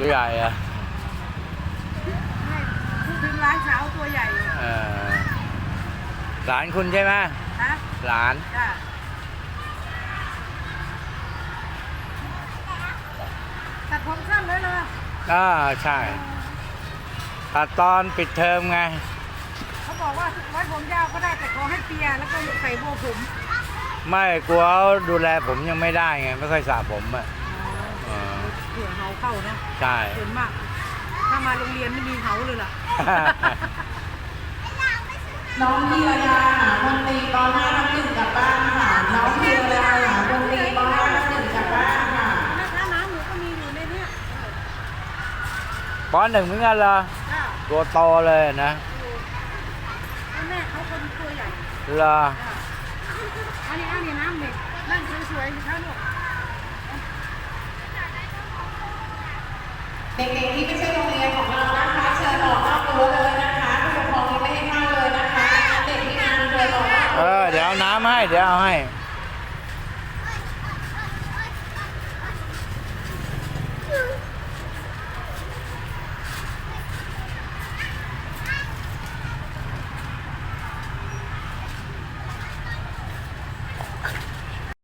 ตัวใหญ่อะไม่พูดถึงร้านเช้าตัวใหญ่เออหลานคุณใช่ไหมนะหลาน จ้ะตัดผมสั้นเลยเลยอ่าใช่ตัดตอนปิดเทอมไง เขาบอกว่าไว้ผมยาวก็ได้แต่ขอให้เปียแล้วก็ใส่โบว์ผม ไม่กลัวเขาดูแลผมยังไม่ได้ไง ไม่ค่อยสระผมอะเออเผื่อเหาเข้านะใช่ ส่วนมาก ถ้ามาโรงเรียนไม่มีเหาเลยล่ะ น้องพีรดาหาคนตีป .5 น้ำหนึ่งกลับบ้านค่ะ น้องพีรดาหาคนตีป .5 น้ำหนึ่งกลับบ้านค่ะแม่ค้าน้ำหนูก็มีอยู่ในเนี้ยปหนึ่งเหมือนกันเหรอจ้าตัวโตเลยนะแล้วแม่เขาคนตัวใหญ่เหรอจ้ะอันนี้อันนี้น้ำเด็กนั่งสวยๆสิคะลูก เด็กๆที่ไม่ใช่โรงเรียนของเรานะคะเชิญออกนอกรั้วเลยนะคะผู้ปกครองยังไม่ให้เข้าเลยนะคะเด็กที่มาเชิญออกนอกเรั้วอเดี๋ยวเอาน้ำให้ เดี๋ยวเอาให้